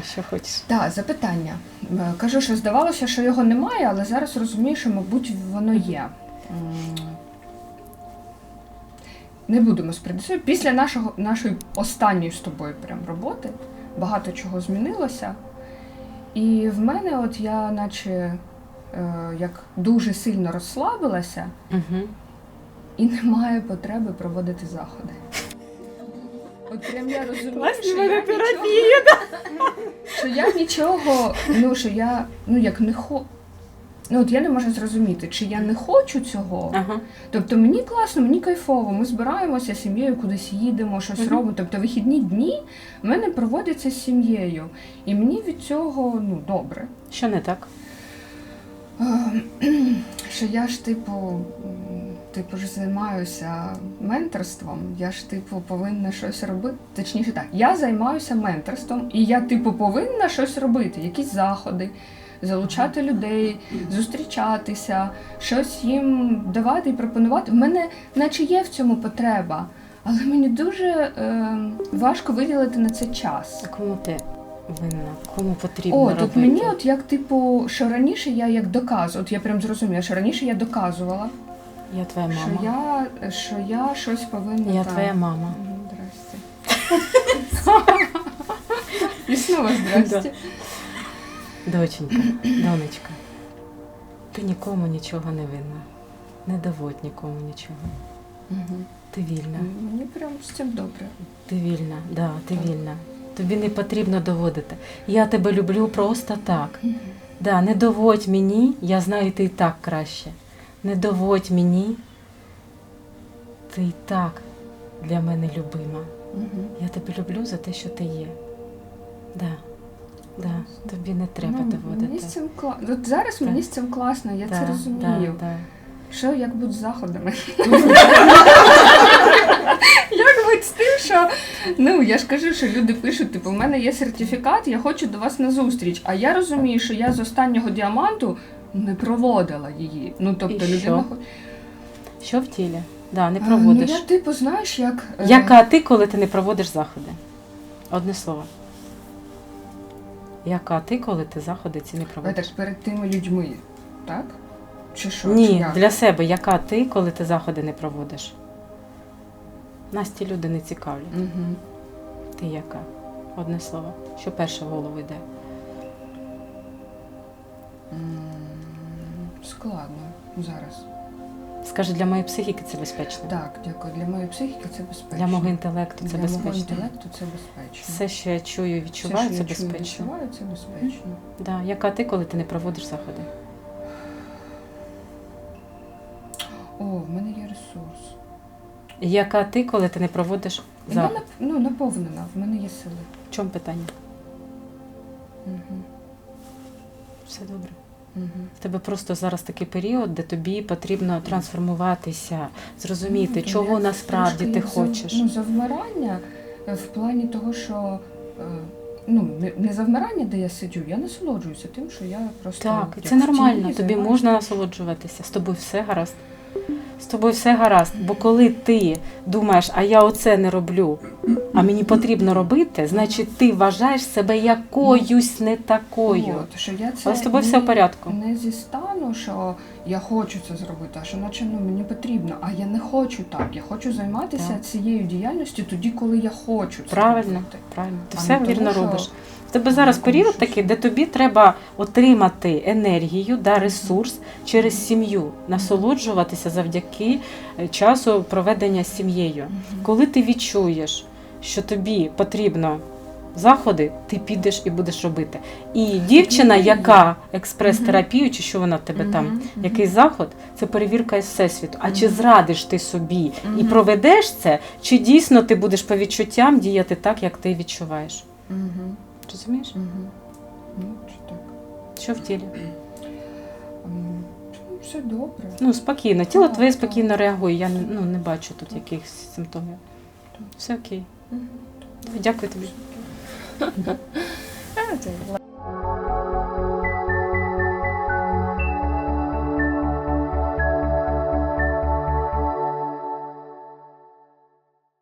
що хочеш. Так, запитання. Е, Кажу, що здавалося, що його немає, але зараз розумію, що, мабуть, воно є. Не будемо спридати. Після нашого, нашої останньої з тобою прям роботи багато чого змінилося. І в мене, от я, наче е, як дуже сильно розслабилася, Угу. і немає потреби проводити заходи. От прям я розумію, що я, нічого, що я нічого, ну що я ну як не хо. Ну от я не можу зрозуміти, чи я не хочу цього. Ага. Тобто мені класно, мені кайфово. Ми збираємося з сім'єю, кудись їдемо, щось Мгм. робимо. Тобто вихідні дні в мене проводяться з сім'єю. І мені від цього ну добре. Що не так? Ем, Що я ж, типу, типу ж займаюся менторством, я ж, типу, повинна щось робити. Точніше так, я займаюся менторством, і я, типу, повинна щось робити, якісь заходи, залучати людей, зустрічатися, щось їм давати і пропонувати. В мене, наче є в цьому потреба, але мені дуже е, важко виділити на це час. Кому ти винна? Кому потрібно О, робити? тут мені, от як типу, що раніше я як доказувала, от я прям зрозуміла, що раніше я доказувала, Я твоя мама. що я, що я щось повинна. Я там. твоя мама. Здрасте. І знову здрасте. Доченька, донечка, ти нікому нічого не винна. Не доводь нікому нічого. Ти вільна. Мені прям з цим добре. Ти вільна, да, ти вільна. Тобі не потрібно доводити. Я тебе люблю просто так. Да, не доводь мені, я знаю, ти і так краще. Не доводь мені. Ти і так для мене любима. Мгм. Я тебе люблю за те, що ти є. Да. Да. Тобі не треба Ну, доводити. Мені з цим класно. От зараз Так. мені з цим класно, я Да, це розумію. Да, да. Що як будь з заходами? Як будь з тим, що ну я ж кажу, що люди пишуть, типу, у мене є сертифікат, я хочу до вас на зустріч. А я розумію, що я з останнього діаманту не проводила її. Ну тобто І людина що? Що в тілі? Да, не проводиш. Ну, я типу, знаєш, як. е, Яка ти, коли ти не проводиш заходи? Одне слово. Яка ти, коли ти заходи ці не е, проводиш? так перед тими людьми, так? Чи що? Ні, Чи як? для себе, яка ти, коли ти заходи не проводиш? Нас ті люди не цікавлять. Мгм. Ти яка? Одне слово. Що перше в голову йде? Складно зараз. Скажи, для моєї психіки це безпечно. Так, дякую. Для моєї психіки це безпечно. Для мого інтелекту це Для мого інтелекту це безпечно. Все, що я чую і Все, відчуваю, що це я чую, відчуваю, це безпечно. Да. Яка ти, коли ти не проводиш заходи? О, в мене є ресурс. Яка ти, коли ти не проводиш заходи? нап- ну, наповнена, в мене є сили. В чому питання? Угу. Все добре. Угу. В тебе просто зараз такий період, де тобі потрібно трансформуватися, зрозуміти, чого насправді ти хочеш. Ну, завмирання е, в плані того, що е, ну, не, завмирання, де я сиджу, я насолоджуюся тим, що я просто. Так, це нормально. Тобі займаюся. можна насолоджуватися. З тобою все гаразд. З тобою все гаразд. Бо коли ти думаєш, а я оце не роблю, а мені потрібно робити, значить ти вважаєш себе якоюсь не такою. От, що я це Але з тобою все в порядку. Не зі стану, що я хочу це зробити, а що наче ну, мені потрібно, а я не хочу так. Я хочу займатися Так. цією діяльністю тоді, коли я хочу це Правильно, робити. правильно. Ти А все не вірно тому, що- робиш. В тебе зараз період такий, де тобі треба отримати енергію, да, ресурс через сім'ю, насолоджуватися завдяки е, часу проведення з сім'єю. Коли ти відчуєш, що тобі потрібно заходи, ти підеш і будеш робити. І дівчина, яка експрес-терапію, чи що вона в тебе там, який заход, це перевірка із всесвіту. А чи зрадиш ти собі і проведеш це, чи дійсно ти будеш по відчуттям діяти так, як ти відчуваєш? Розумієш? Ну. Що в тілі? Ну, Все добре. Ну, спокійно. Тіло твоє спокійно реагує. Я ну, не бачу тут якихось симптомів. Все окей. Дякую тобі.